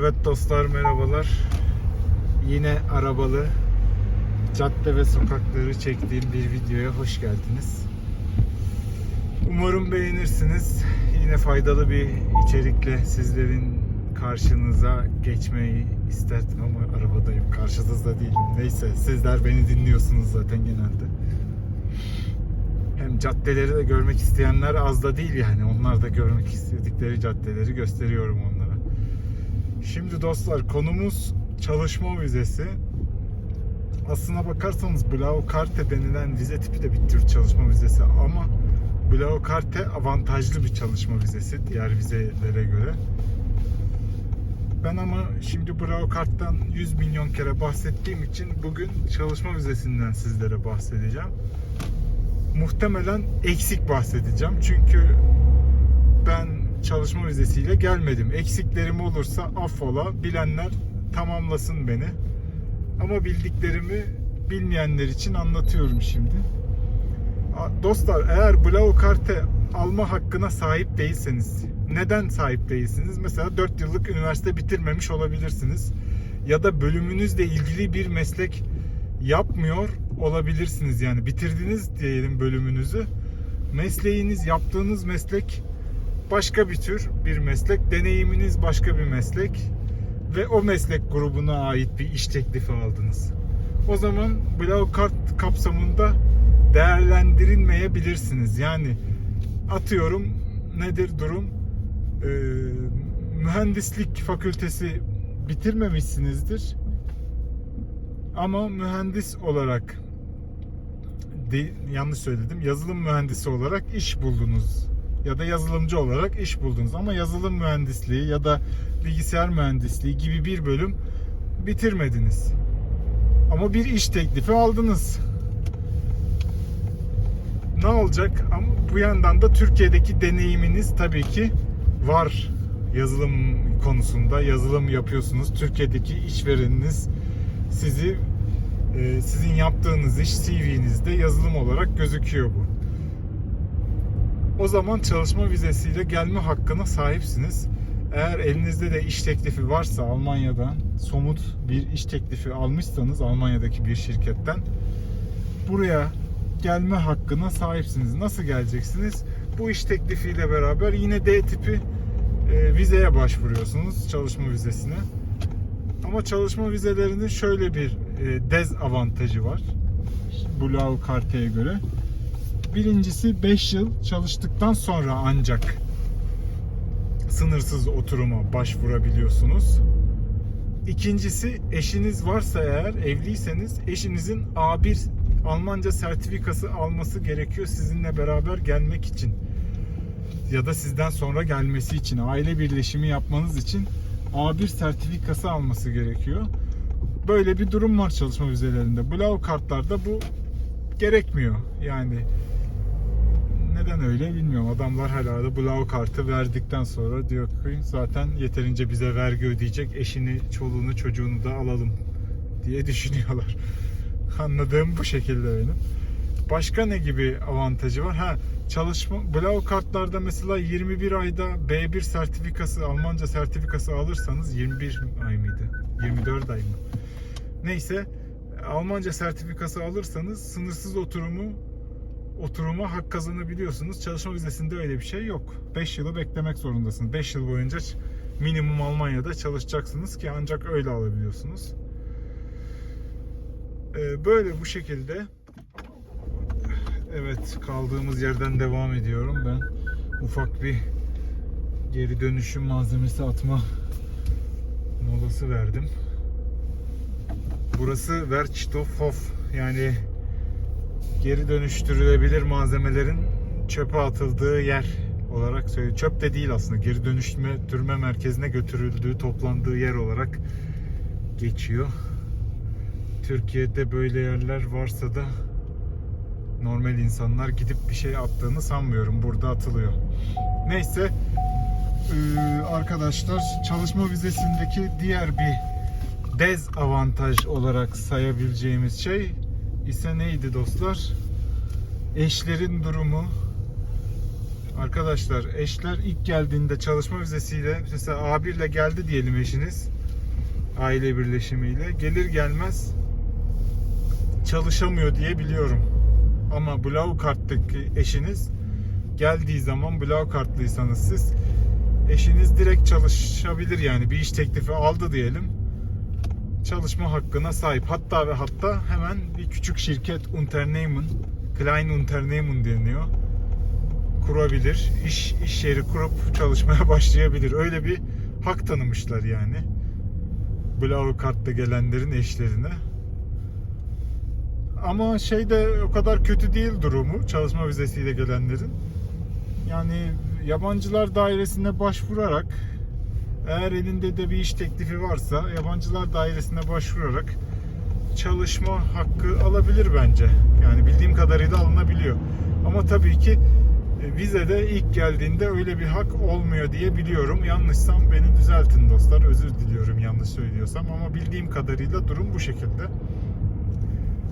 Evet dostlar merhabalar. Yine arabalı cadde ve sokakları çektiğim bir videoya hoş geldiniz. Umarım beğenirsiniz. Yine faydalı bir içerikle sizlerin karşınıza geçmeyi isterdim ama arabadayım. Karşınızda değilim. Neyse sizler beni dinliyorsunuz zaten genelde. Hem caddeleri de görmek isteyenler az da değil yani. Onlar da görmek istedikleri caddeleri gösteriyorum onlara. Şimdi dostlar konumuz çalışma vizesi. Aslına bakarsanız Blaukarte denilen vize tipi de bir tür çalışma vizesi ama Blaukarte avantajlı bir çalışma vizesi diğer vizelere göre. Ben ama şimdi Blaukart'tan 100 milyon kere bahsettiğim için bugün çalışma vizesinden sizlere bahsedeceğim. Muhtemelen eksik bahsedeceğim çünkü ben çalışma vizesiyle gelmedim. Eksiklerim olursa affola. Bilenler tamamlasın beni. Ama bildiklerimi bilmeyenler için anlatıyorum şimdi. Dostlar eğer Blaukarte alma hakkına sahip değilseniz neden sahip değilsiniz? Mesela 4 yıllık üniversite bitirmemiş olabilirsiniz. Ya da bölümünüzle ilgili bir meslek yapmıyor olabilirsiniz. Yani bitirdiniz diyelim bölümünüzü. Mesleğiniz, yaptığınız meslek başka bir tür bir meslek, deneyiminiz başka bir meslek ve o meslek grubuna ait bir iş teklifi aldınız. O zaman Blaukart kapsamında değerlendirilmeyebilirsiniz. Yani atıyorum nedir durum? Ee, mühendislik fakültesi bitirmemişsinizdir. Ama mühendis olarak de- yanlış söyledim. Yazılım mühendisi olarak iş buldunuz ya da yazılımcı olarak iş buldunuz ama yazılım mühendisliği ya da bilgisayar mühendisliği gibi bir bölüm bitirmediniz. Ama bir iş teklifi aldınız. Ne olacak? Ama bu yandan da Türkiye'deki deneyiminiz tabii ki var. Yazılım konusunda yazılım yapıyorsunuz. Türkiye'deki işvereniniz sizi e, sizin yaptığınız iş CV'nizde yazılım olarak gözüküyor bu. O zaman çalışma vizesiyle gelme hakkına sahipsiniz. Eğer elinizde de iş teklifi varsa Almanya'dan somut bir iş teklifi almışsanız Almanya'daki bir şirketten buraya gelme hakkına sahipsiniz. Nasıl geleceksiniz? Bu iş teklifiyle beraber yine D tipi e, vizeye başvuruyorsunuz çalışma vizesine. Ama çalışma vizelerinin şöyle bir e, dezavantajı var. Blau Karte'ye göre. Birincisi 5 yıl çalıştıktan sonra ancak sınırsız oturuma başvurabiliyorsunuz. İkincisi eşiniz varsa eğer evliyseniz eşinizin A1 Almanca sertifikası alması gerekiyor sizinle beraber gelmek için. Ya da sizden sonra gelmesi için aile birleşimi yapmanız için A1 sertifikası alması gerekiyor. Böyle bir durum var çalışma vizelerinde. Blau kartlarda bu gerekmiyor. Yani neden öyle bilmiyorum. Adamlar hala da Blau kartı verdikten sonra diyor ki zaten yeterince bize vergi ödeyecek eşini, çoluğunu, çocuğunu da alalım diye düşünüyorlar. Anladığım bu şekilde benim. Başka ne gibi avantajı var? Ha çalışma Blau kartlarda mesela 21 ayda B1 sertifikası, Almanca sertifikası alırsanız 21 ay mıydı? 24 ay mı? Neyse Almanca sertifikası alırsanız sınırsız oturumu oturuma hak kazanabiliyorsunuz. Çalışma vizesinde öyle bir şey yok. 5 yılı beklemek zorundasınız. 5 yıl boyunca minimum Almanya'da çalışacaksınız ki ancak öyle alabiliyorsunuz. Ee, Böyle bu şekilde Evet kaldığımız yerden devam ediyorum ben. Ufak bir geri dönüşüm malzemesi atma molası verdim. Burası Werkstoffhof yani geri dönüştürülebilir malzemelerin çöpe atıldığı yer olarak söylüyor. Çöp de değil aslında. Geri dönüştürme türme merkezine götürüldüğü, toplandığı yer olarak geçiyor. Türkiye'de böyle yerler varsa da normal insanlar gidip bir şey attığını sanmıyorum. Burada atılıyor. Neyse arkadaşlar çalışma vizesindeki diğer bir dezavantaj olarak sayabileceğimiz şey ise neydi dostlar? Eşlerin durumu Arkadaşlar eşler ilk geldiğinde çalışma vizesiyle mesela A1 ile geldi diyelim eşiniz aile birleşimiyle gelir gelmez çalışamıyor diye biliyorum. Ama Blau karttaki eşiniz geldiği zaman Blau kartlıysanız siz eşiniz direkt çalışabilir yani bir iş teklifi aldı diyelim. Çalışma hakkına sahip. Hatta ve hatta hemen bir küçük şirket Unternehmen, Klein Unternehmen deniyor. Kurabilir. İş iş yeri kurup çalışmaya başlayabilir. Öyle bir hak tanımışlar yani. Blau kartla gelenlerin eşlerine. Ama şey de o kadar kötü değil durumu çalışma vizesiyle gelenlerin. Yani yabancılar dairesine başvurarak eğer elinde de bir iş teklifi varsa yabancılar dairesine başvurarak çalışma hakkı alabilir bence. Yani bildiğim kadarıyla alınabiliyor. Ama tabii ki e, vizede ilk geldiğinde öyle bir hak olmuyor diye biliyorum. Yanlışsam beni düzeltin dostlar. Özür diliyorum yanlış söylüyorsam ama bildiğim kadarıyla durum bu şekilde.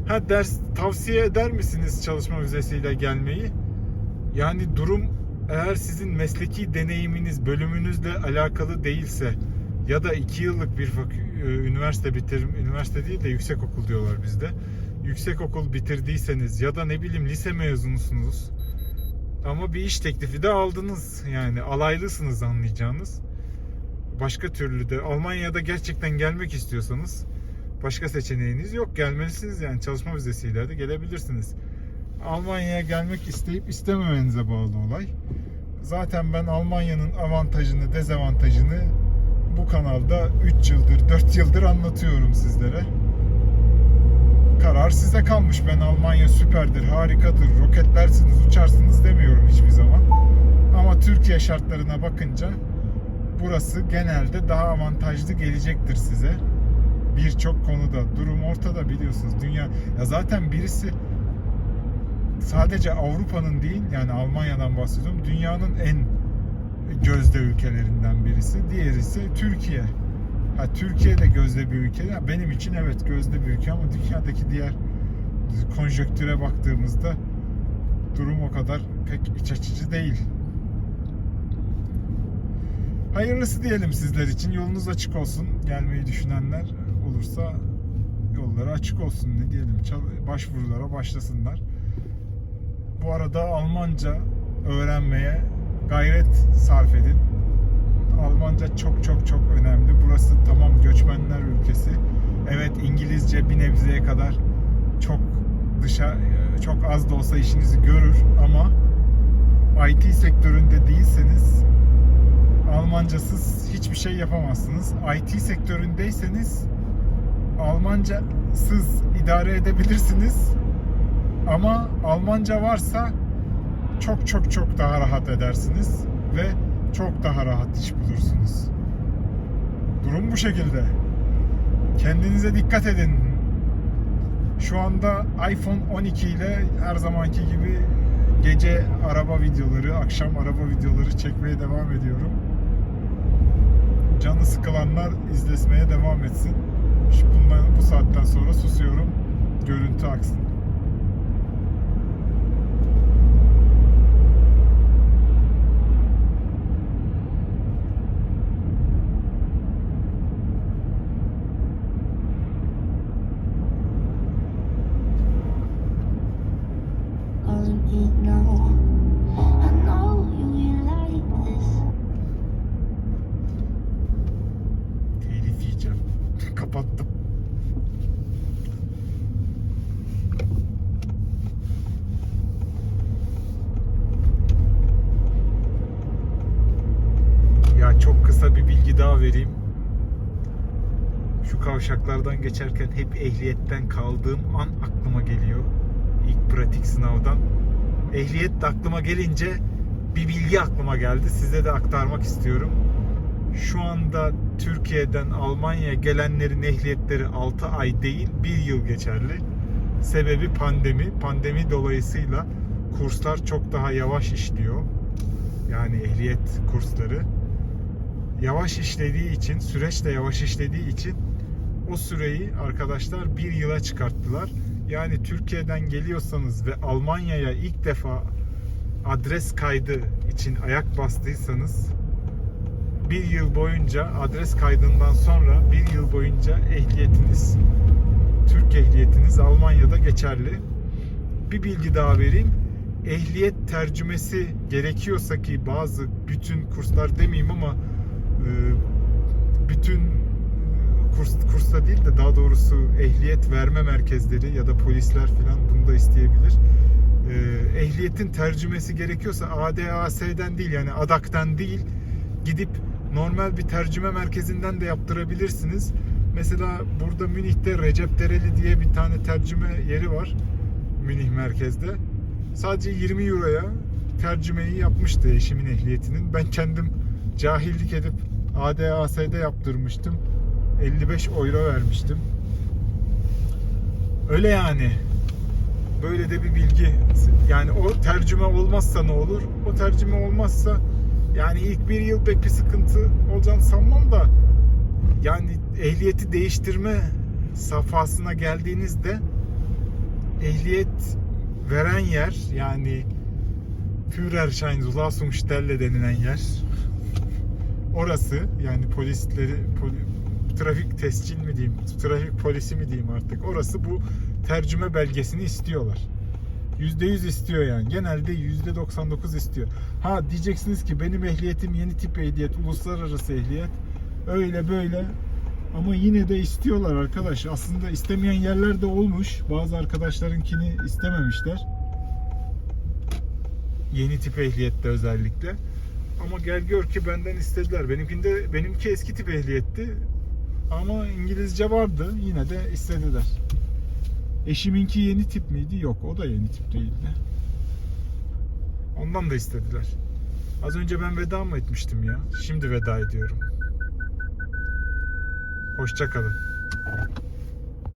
Ha ders tavsiye eder misiniz çalışma vizesiyle gelmeyi? Yani durum eğer sizin mesleki deneyiminiz bölümünüzle alakalı değilse ya da iki yıllık bir e, üniversite bitirim üniversite değil de yüksek okul diyorlar bizde. Yüksek okul bitirdiyseniz ya da ne bileyim lise mezunusunuz ama bir iş teklifi de aldınız yani alaylısınız anlayacağınız. Başka türlü de Almanya'da gerçekten gelmek istiyorsanız başka seçeneğiniz yok. Gelmelisiniz yani çalışma vizesiyle de gelebilirsiniz. Almanya'ya gelmek isteyip istememenize bağlı olay. Zaten ben Almanya'nın avantajını, dezavantajını bu kanalda 3 yıldır, 4 yıldır anlatıyorum sizlere. Karar size kalmış. Ben Almanya süperdir, harikadır, roketlersiniz, uçarsınız demiyorum hiçbir zaman. Ama Türkiye şartlarına bakınca burası genelde daha avantajlı gelecektir size. Birçok konuda durum ortada biliyorsunuz. Dünya ya zaten birisi sadece Avrupa'nın değil yani Almanya'dan bahsediyorum. Dünyanın en gözde ülkelerinden birisi. Diğeri ise Türkiye. Ha Türkiye de gözde bir ülke. Ya benim için evet gözde bir ülke ama dünyadaki diğer konjöktüre baktığımızda durum o kadar pek iç açıcı değil. Hayırlısı diyelim sizler için. Yolunuz açık olsun. Gelmeyi düşünenler olursa yolları açık olsun ne diyelim. Başvurulara başlasınlar. Bu arada Almanca öğrenmeye gayret sarf edin. Almanca çok çok çok önemli. Burası tamam göçmenler ülkesi. Evet İngilizce bir nebzeye kadar çok dışa çok az da olsa işinizi görür ama IT sektöründe değilseniz Almancasız hiçbir şey yapamazsınız. IT sektöründeyseniz Almancasız idare edebilirsiniz. Ama Almanca varsa çok çok çok daha rahat edersiniz ve çok daha rahat iş bulursunuz. Durum bu şekilde. Kendinize dikkat edin. Şu anda iPhone 12 ile her zamanki gibi gece araba videoları, akşam araba videoları çekmeye devam ediyorum. Canı sıkılanlar izlemeye devam etsin. Şu bundan bu saatten sonra susuyorum. Görüntü aksın. Şu kavşaklardan geçerken hep ehliyetten kaldığım an aklıma geliyor. İlk pratik sınavdan. Ehliyet de aklıma gelince bir bilgi aklıma geldi. Size de aktarmak istiyorum. Şu anda Türkiye'den Almanya'ya gelenlerin ehliyetleri 6 ay değil 1 yıl geçerli. Sebebi pandemi. Pandemi dolayısıyla kurslar çok daha yavaş işliyor. Yani ehliyet kursları. Yavaş işlediği için, süreç de yavaş işlediği için o süreyi arkadaşlar bir yıla çıkarttılar. Yani Türkiye'den geliyorsanız ve Almanya'ya ilk defa adres kaydı için ayak bastıysanız bir yıl boyunca adres kaydından sonra bir yıl boyunca ehliyetiniz Türk ehliyetiniz Almanya'da geçerli. Bir bilgi daha vereyim. Ehliyet tercümesi gerekiyorsa ki bazı bütün kurslar demeyeyim ama e, bütün kurs kursta değil de daha doğrusu ehliyet verme merkezleri ya da polisler falan bunu da isteyebilir. E, ehliyetin tercümesi gerekiyorsa ADAS'den değil yani ADAK'tan değil gidip normal bir tercüme merkezinden de yaptırabilirsiniz. Mesela burada Münih'te Recep Dereli diye bir tane tercüme yeri var. Münih merkezde. Sadece 20 euroya tercümeyi yapmıştı eşimin ehliyetinin. Ben kendim cahillik edip ADAS'de yaptırmıştım. 55 euro vermiştim. Öyle yani. Böyle de bir bilgi. Yani o tercüme olmazsa ne olur? O tercüme olmazsa yani ilk bir yıl pek bir sıkıntı olacağını sanmam da yani ehliyeti değiştirme safhasına geldiğinizde ehliyet veren yer yani Führerscheinzulassungsstelle denilen yer orası yani polisleri poli- trafik tescil mi diyeyim trafik polisi mi diyeyim artık orası bu tercüme belgesini istiyorlar. %100 istiyor yani. Genelde %99 istiyor. Ha diyeceksiniz ki benim ehliyetim yeni tip ehliyet, uluslararası ehliyet. Öyle böyle. Ama yine de istiyorlar arkadaş. Aslında istemeyen yerler de olmuş. Bazı arkadaşlarınkini istememişler. Yeni tip ehliyette özellikle. Ama gel gör ki benden istediler. Benimkinde benimki eski tip ehliyetti. Ama İngilizce vardı. Yine de istediler. Eşiminki yeni tip miydi? Yok o da yeni tip değildi. Ondan da istediler. Az önce ben veda mı etmiştim ya? Şimdi veda ediyorum. Hoşça kalın.